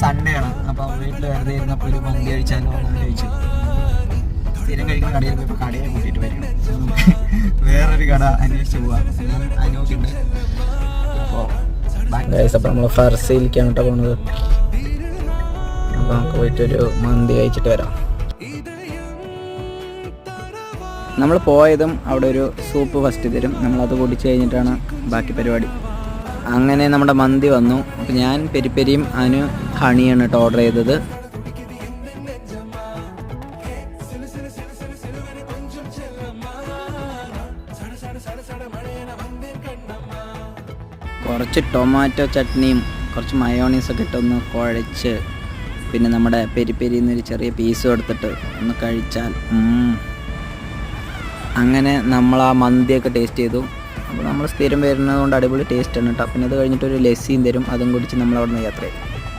Sunday ആണ്. അപ്പം വീട്ടിൽ വെറുതെ ഇരുന്നപ്പോൾ ഒരു മന്തി കഴിച്ചാലോ എന്ന് ആലോചിച്ചു സ്ഥിരം കഴിക്കുന്ന കടയിൽ പോയപ്പോൾ കടയെ കൂട്ടിയിട്ട് വരണം വേറൊരു കട അന്വേഷിച്ച് പോവാം. ഞാൻ അനുഭവിക്കുന്നുണ്ട് അപ്പോൾ നമ്മൾ പോണത്. പോയിട്ടൊരു മന്തി കഴിച്ചിട്ട് വരാം. നമ്മൾ പോയതും അവിടെ ഒരു സൂപ്പ് ഫസ്റ്റ് തരും. നമ്മളത് കുടിച്ച് കഴിഞ്ഞിട്ടാണ് ബാക്കി പരിപാടി. അങ്ങനെ നമ്മുടെ മന്തി വന്നു. അപ്പം ഞാൻ പെരിപ്പെരിയും അതിന് ഹണിയാണ് കേട്ടോ ഓർഡർ ചെയ്തത്. കുറച്ച് ടൊമാറ്റോ ചട്നിയും കുറച്ച് മയോണീസൊക്കെ ഇട്ടൊന്ന് കുഴച്ച് പിന്നെ നമ്മുടെ പെരിപ്പെരിയിൽ നിന്നൊരു ചെറിയ പീസും എടുത്തിട്ട് ഒന്ന് കഴിച്ചാൽ അങ്ങനെ നമ്മൾ ആ മന്തിയൊക്കെ ടേസ്റ്റ് ചെയ്തു. അപ്പോൾ നമ്മൾ സ്ഥിരം വരുന്നത് കൊണ്ട് അടിപൊളി ടേസ്റ്റ് ആണ് കേട്ടോ പിന്നെ അത് കഴിഞ്ഞിട്ട് ഒരു ലസ്സിയും തരും. അതും കുടിച്ച് നമ്മൾ അവിടെ നിന്ന് യാത്ര ചെയ്തു